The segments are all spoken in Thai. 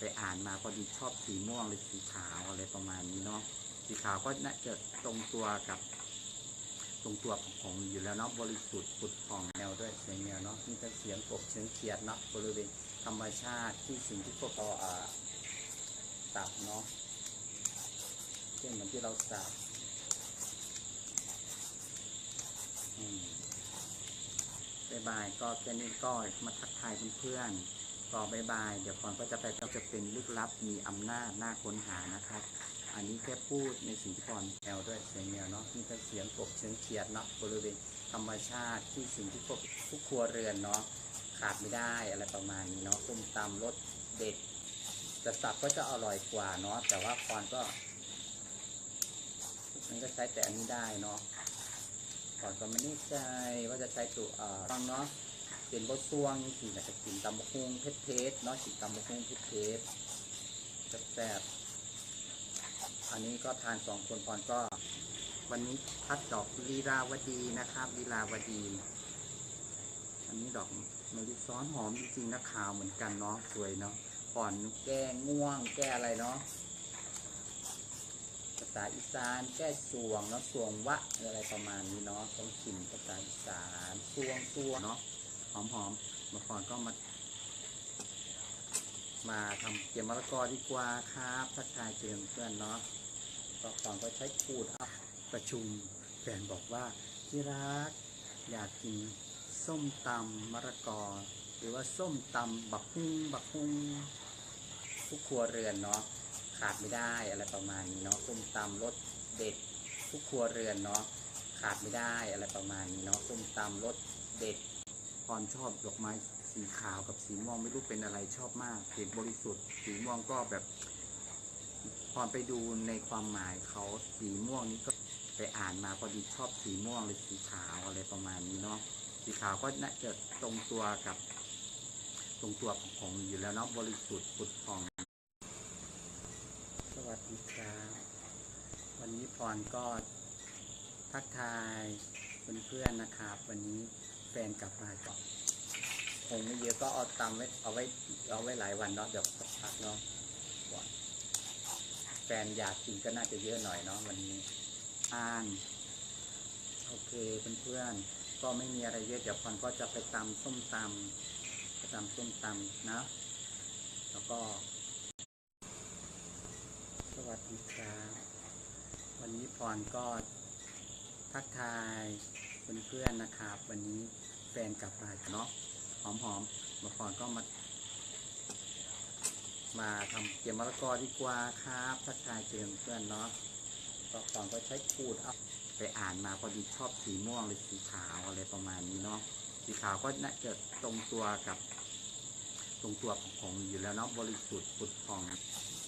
ไปอ่านมาพอดีชอบสีม่วงหรือสีขาวอะไรประมาณนี้เนาะสีขาวก็น่าจะตรงตัวกับ ตรงตัวของผมอยู่แล้วเนาะบริสุทธิ์ปุดผ่องแนวด้วยเสียงแนวเนาะมีแต่เสียงกบเสียงเขียดเนาะบริเวณธรรมชาติที่สิ่งที่พวกเราอ่าสับเนาะเช่นเหมือนที่เราสับบายบายก็แค่นี้ก็มาทักทายเพื่อนๆ ก็บายบาย เดี๋ยวก่อนก็จะไปก็จะเป็นลึกลับมีอำนาจหน่าค้นหานะครับ อันนี้แค่พูดในสิ่งที่พรแนวด้วยเสียงแนวเนาะมีแต่เสียงกบเสียงเขียดเนาะบริเวณธรรมชาติที่สิ่งที่พวกทุกครัวเรือนเนาะขาดไม่ได้อะไรประมาณนี้เนาะส้มตำรสเด็ดจะสับก็จะอร่อยกว่าเนาะแต่ว่าพรก็มันก็ใช้แต่อันนี้ได้เนาะก่อนก็ไม่แน่ใจว่าจะใช้ตัวเอ่อฟังเนาะ เป็นบะซวงสีนะจะกินตำบะฮุงเพชรๆเนาะกินตำบะฮุงเพชรๆแซ่บอันนี้ก็ทานสองคนพรก็ วันนี้พัดดอกลีลาวดีนะครับลีลาวดี อันนี้ดอกมะลิซ้อนหอมจริงๆนะขาวเหมือนกันเนาะสวยเนาะก่อนแก้ง่วง แก้อะไรเนาะภาษาอีสานแก้สวงเนาะสวงวะอะไรประมาณนี้เนาะต้องกินภาษาอีสานสวงสวงเนาะ หอมๆมาก่อนก็มา มาทำเกี๊ยวมะละกอดีกว่าครับทักทายเจอเพื่อนเนาะก็ก่อนก็ใช้พูดอะประชุมแฟนบอกว่าที่รักอยากกินส้มตำมะละกอ หรือว่าส้มตำบักฮุ้งบักฮุ้งทุกครัวเรือนเนาะขาดไม่ได้อะไรประมาณนี้เนาะส้มตำรสเด็ดทุกครัวเรือนเนาะขาดไม่ได้อะไรประมาณนี้เนาะส้มตำรสเด็ด รชอบดอกไม้สีขาวกับสีม่วงไม่รู้เป็นอะไรชอบมากเห็นบริสุทธิ์ สีม่วงก็แบบพรไปดูในความหมายเขาสีม่วงนี้ก็ไปอ่านมาพอดีชอบสีม่วงหรือสีขาวอะไรประมาณนี้เนาะสีขาวก็น่าจะตรงตัวกับ ตรงตัวของผมอยู่แล้วเนาะบริสุทธิ์ปุดผ่อง สวัสดีครับวันนี้พรก็ทักทายเพื่อนๆนะครับ วันนี้ แฟนกลับมาก่อนคงไม่เยอะก็เอาตามไว้เอาไว้เอาไว้หลายวันเนาะเดี๋ยวพักเนาะแฟนอยากกินก็น่าจะเยอะหน่อยเนาะวันนี้อ่านโอเคเพื่อนๆก็ไม่มีอะไรเยอะเดี๋ยวพรก็จะไปตำส้มตำไปตำส้มตำนะ แล้วก็ สวัสดีครับวันนี้พรก็ทักทาย เพื่อนๆนะครับ วันนี้แฟนกลับมาเนาะหอมๆมาพรก็มา มาทำเกี๊ยวมะละกอดีกว่าครับทักทายเจอเพื่อนเนาะก็ก่อนก็ใช้พูดเอาไปอ่านมาพอดีชอบสีม่วงหรือสีขาวอะไรประมาณนี้เนาะสีขาวก็น่าจะตรงตัวกับ ตรงตัวของผมอยู่แล้วเนาะบริสุทธิ์ปุดผ่อง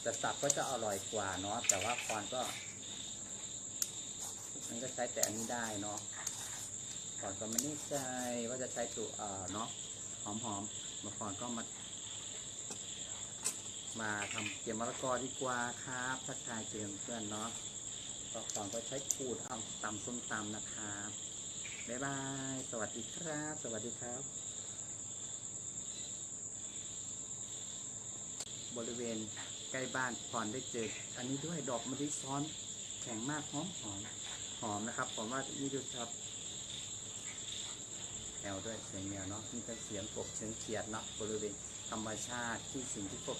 จะสับก็จะอร่อยกว่าเนาะแต่ว่าพรก็ มันก็ใช้แต่อันนี้ได้เนาะ ก่อนก็ไม่แน่ใจว่าจะใช้ตัวเนาะหอมๆมาก่อนก็มา มาทำเกี๊ยวมะละกอดีกว่าครับทักทายเจอเพื่อนเนาะก็ก่อนก็ใช้ขูดเอาตำส้มตำนะครับบ๊ายบาย สวัสดีครับ สวัสดีครับ บริเวณใกล้บ้านพรได้เจอ อันนี้ด้วยดอกมะลิซ้อนแข็งมากหอมหอมหอมนะครับ ผมว่านี่ดูครับ แนวด้วยเสียงแนวเนาะมีแต่เสียงกบเสียงเขียดเนาะบริเวณธรรมชาติที่สิ่งที่พวก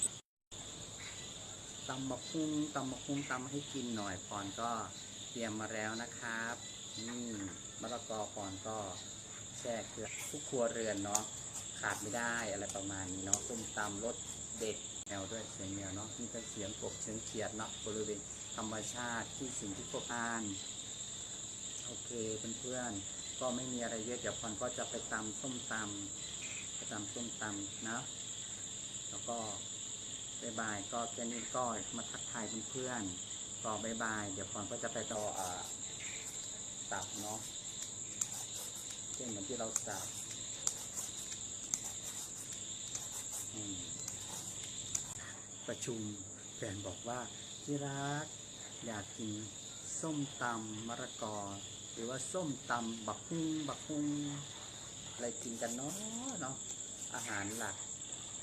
ตำมะพุ้งตำมะพุ้งตำให้กินหน่อยพรก็เตรียมมาแล้วนะครับนี่มะละกอพรก็แช่เกลือทุกครัวเรือนเนาะขาดไม่ได้อะไรประมาณนี้เนาะส้มตำรสเด็ดแนวด้วยเสียงแนวเนาะมีแต่เสียงกบเสียงเขียดเนาะบริเวณธรรมชาติที่สิ่งที่พวกอ่านโอเคเพื่อนๆ ก็ไม่มีอะไรเยอะเดี๋ยวพรก็จะไปตำส้มตำไปตำส้มตำนะ แล้วก็บายบายก็แค่นี้ก็มาทักทายเพื่อนๆก็บายบาย เดี๋ยวพรก็จะไปต่ออ่าสับเนาะเช่นเหมือนที่เราสับประชุมแฟนบอกว่าที่รักอยากกินส้มตำมะละกอ หรือว่าส้มตำบักฮุงบักฮุงอะไรกินกันเนาะเนาะอาหารหลัก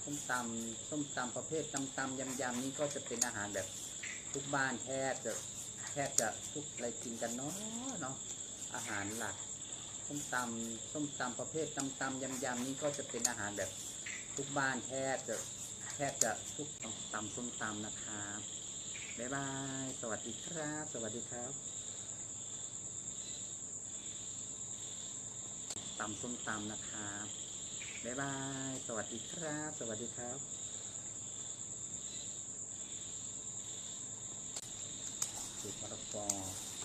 ส้มตำส้มตำประเภทตำตำยำยำนี่ก็จะเป็นอาหารแบบทุกบ้านแทบจะแทบจะทุกอะไรกินกันเนาะเนาะอาหารหลักส้มตำส้มตำประเภทตำตำยำยำนี่ก็จะเป็นอาหารแบบทุกบ้านแทบจะแทบจะทุกตำส้มตำนะครับบ๊ายบาย สวัสดีครับ สวัสดีครับ ตำส้มตำนะครับ บ๊ายบาย สวัสดีครับ สวัสดีครับสูตรมะละกอ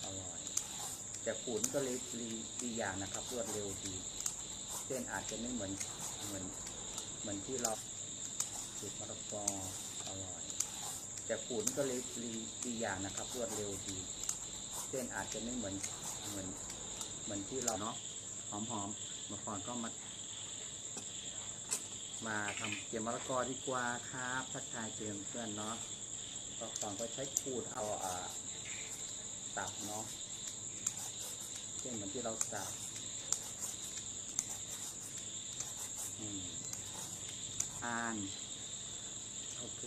อร่อย แต่ขูดก็เลยดีดีอย่างนะครับ รวดเร็วดี เส้นอาจจะไม่เหมือนเหมือนเหมือนที่เราสูตรมะละกออร่อย แต่ขูดก็เลยดีดีอย่างนะครับ รวดเร็วดีเส้นอาจจะไม่เหมือนเหมือนเหมือนที่เราเนาะหอมๆ มาก่อนก็มา มาทำเกี๊ยวมะละกอดีกว่าครับทักทายเจอเพื่อนเนาะก็ก่อนก็ใช้ขูดเอาอ่าสับเนาะเช่นเหมือนที่เราสับอ่าน โอเค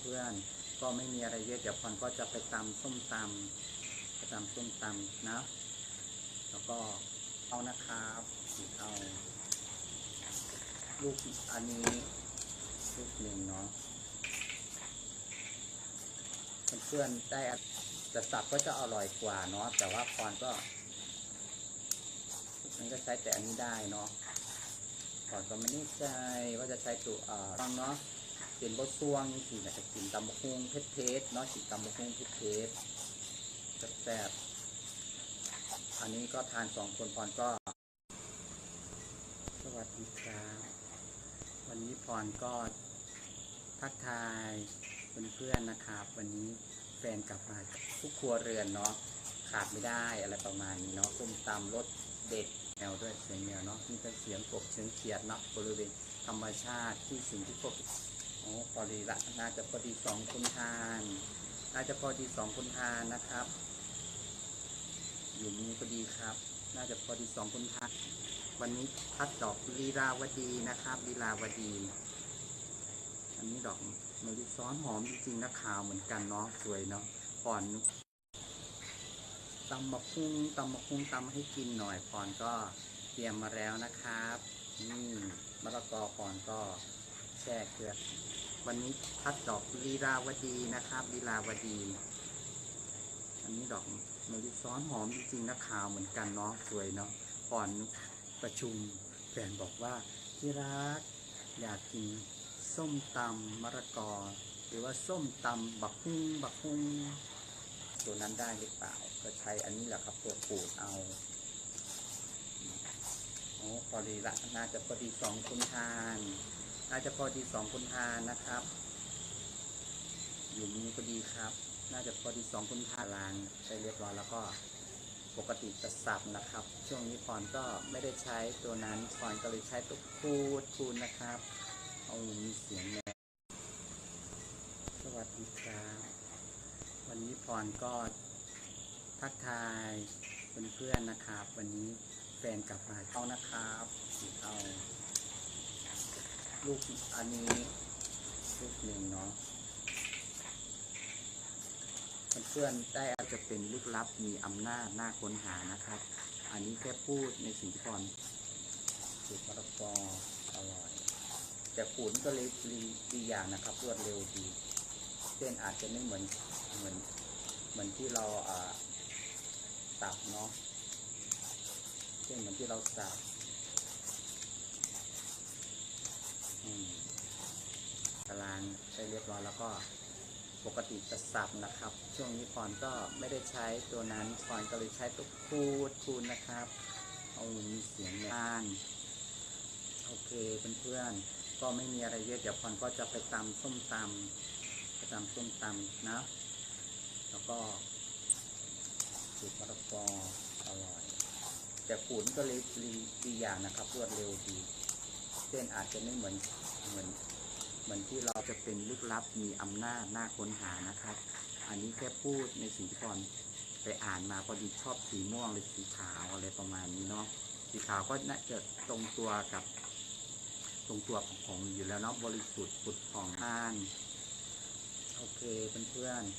เพื่อนๆก็ไม่มีอะไรเยอะเดี๋ยวพรก็จะไปตำส้มตำไปตำส้มตำนะ แล้วก็เอานะครับ เอาลูกอันนี้ลูกหนึ่งเนาะเพื่อนได้อะสับก็จะอร่อยกว่าเนาะแต่ว่าพรก็ มันก็ใช้แต่อันนี้ได้เนาะพรก็ไม่แน่ใจว่าจะใช้ตัวเอ่อฟังเนาะเป็นบดซวงสินะจะกินตำบะฮุงเพชรเพชรเนาะกินตำบะฮุงเพชรเพชรแซ่บอันนี้ก็ทานสองคนพรก็ วัสดีครับ วันนี้พรก็ทักทายเพื่อนๆนะครับ วันนี้แฟนกลับมาทุกครัวเรือนเนาะขาดไม่ได้อะไรประมาณนี้เนาะส้มตำรสเด็ดแนวด้วยเสียงแนวเนาะนี่เป็นเสียงกบเสียงเขียดเนาะบริเวณธรรมชาติที่สิ่งที่พบโอ้พอดีละน่าจะพอดีสองคนทานน่าจะพอดีสองคนทานนะครับ อยู่นี้พอดีครับ น่าจะพอดีสองคนทาน วันนี้พัดดอกลีลาวดีนะครับลีลาวดี อันนี้ดอกมะลิซ้อนหอมจริงๆนะขาวเหมือนกันเนาะสวยเนาะก่อนตำมะพุงตำมะพุงตำให้กินหน่อยพรก็เตรียมมาแล้วนะครับนี่มะละกอพรก็แช่เกลือวันนี้พัดดอกลีลาวดีนะครับลีลาวดี อันนี้ดอกมะลิซ้อนหอมจริงๆนะขาวเหมือนกันเนาะสวยเนาะก่อน ประชุมแฟนบอกว่าที่รักอยากกินส้มตำมะละกอ หรือว่าส้มตำบักฮุ้งบักฮุ้งตัวนั้นได้หรือเปล่า ก็ใช้อันนี้แหละครับตัวขูดเอาโอ้พอดีละน่าจะพอดีสองคนทานน่าจะพอดีสองคนทานนะครับ อยู่นี้พอดีครับ น่าจะพอดีสองคนทานล้างใช้เรียบร้อยแล้วก็ ปกติจะสับนะครับ ช่วงนี้พรก็ไม่ได้ใช้ตัวนั้นพรก็เลยใช้ตัวคูดคูดนะครับเอามีเสียงแนวสวัสดีครับวันนี้พรก็ทักทายเพื่อนๆนะครับ วันนี้แฟนกลับมาเอานะครับเอาลูกอันนี้ลูกหนึ่งเนาะเพื่อนได้อาจจะเป็นลึกลับมีอำนาจหน่าค้นหานะครับ อันนี้แค่พูดในสิ่งที่พรสูตรมะละกออร่อย แต่ขูดก็เลยดีดีอย่างนะครับ รวดเร็วดีเส้นอาจจะไม่เหมือนเหมือนเหมือนที่เราอ่าสับเนาะเส้นเหมือนที่เราสับตารางใช้เรียบร้อยแล้วก็ ปกติจะสับนะครับ ช่วงนี้พรก็ไม่ได้ใช้ตัวนั้นพรก็เลยใช้ตัวคูดคูดนะครับเอามีเสียงในานโอเคเพื่อนๆก็ไม่มีอะไรเยอะเดี๋ยวพรก็จะไปตำส้มตำไปตำส้มตำนะแล้วก็สูตรมะละกออร่อยแต่ขูดก็เลยดีดีอย่างนะครับ รวดเร็วดีเส้นอาจจะไม่เหมือนเหมือน เหมือนที่เราจะเป็นลึกลับมีอำนาจหน้าค้นหานะครับ อันนี้แค่พูดในสิ่งที่พรไปอ่านมาพอดีชอบสีม่วงหรือสีขาวอะไรประมาณนี้เนาะสีขาวก็น่าจะตรงตัวกับ ตรงตัวของของอยู่แล้วเนาะบริสุทธิ์ปุดผ่องท่าน โอเคเพื่อนๆ